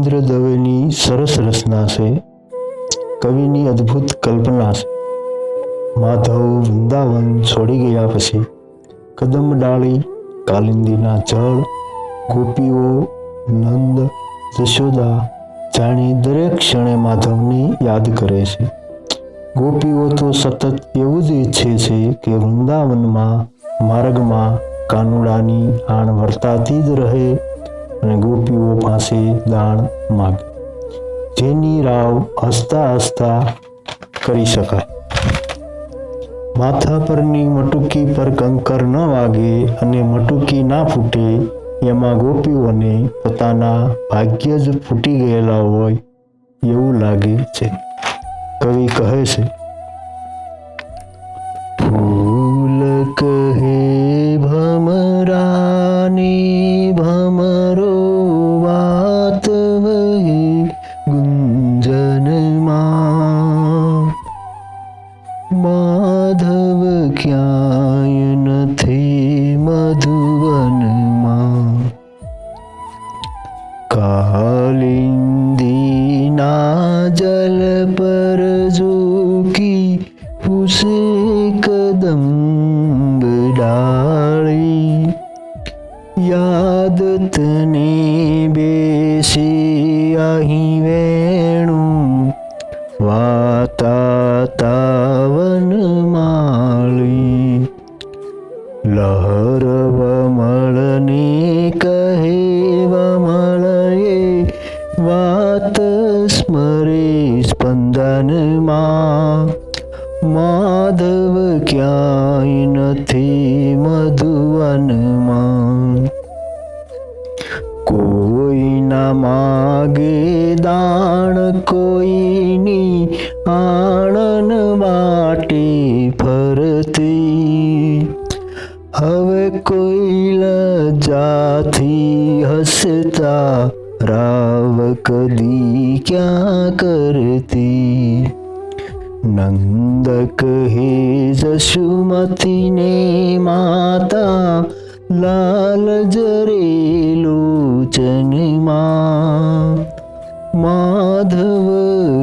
રવિન્દ્ર દવેની સરસ રચના છે, કવિની અદ્ભુત કલ્પના છે. માધવ વૃંદાવન છોડી ગયા પછી કદમ ડાળી કાલિંદીના જળ ગોપીઓ, નંદ જશોદા જાણી દરેક ક્ષણે માધવને યાદ કરે છે. ગોપીઓ તો સતત એવું જ ઈચ્છે છે કે વૃંદાવનમાં, માર્ગમાં કાનુડાની આણ વર્તાતી જ રહે. અને ગોપીઓ પાસે દાણ માગે. જેની રાવ હસતા હસતા કરી શકાય. માથા પરની મટુકી પર કંકર ન વાગે અને મટુકી ના ફૂટે, એમાં ગોપીઓને પોતાના ભાગ્ય જ ફૂટી ગયેલા હોય એવું લાગે છે. કવિ કહે છે, ફૂલ કહે ભમરાને ગુંજનમાં માધવ ક્યાંય નથી મધુવનમાં કાલિંદીના જલ પર ઝૂકી પૂછે કદમ ડાળી યાદ તને બેસી અહીં વેણું વાતા તાવન માળી. લહર મળને કહે વમળએ વાત સ્મરે સ્પંદનમાં. માધવ ક્યાંય નથી મધુવનમાં દાણ કોઈની આણન માટે ફરતી. હવે કોઈ લજાથી હસતા રાવ કદી ક્યાં કરતી? નંદ કહે જશુમતીને માતા, લાલ જરે લોચનમાં માધવ,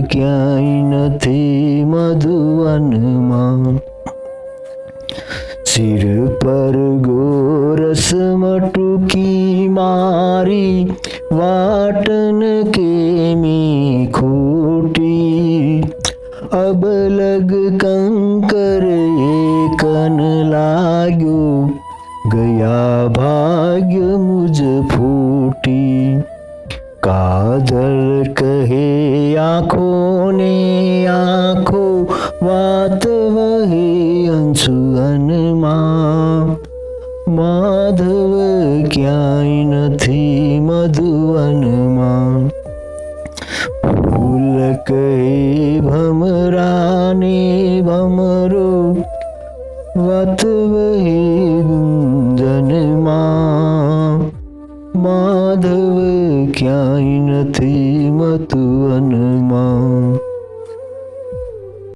ક્યાંય નથી મધુવનમાં. સિર પર ગોરસ મટુકી મારી, વાટન કેમી ખોટી. અબલગ કંકર એકન લાગ્યો, ગયા ભાગ્ય મુજ ફૂટી. કાજલ કહે આંખો ને આંખો વાત વહે અંશુઅનમાં માધવ ક્યાંય નથી મધુવનમાં. ફૂલ કહે, ભમરાને ભમરો વાત વહે ગુંજનમાં. માધવ ક્યાંય નથી મધુવનમાં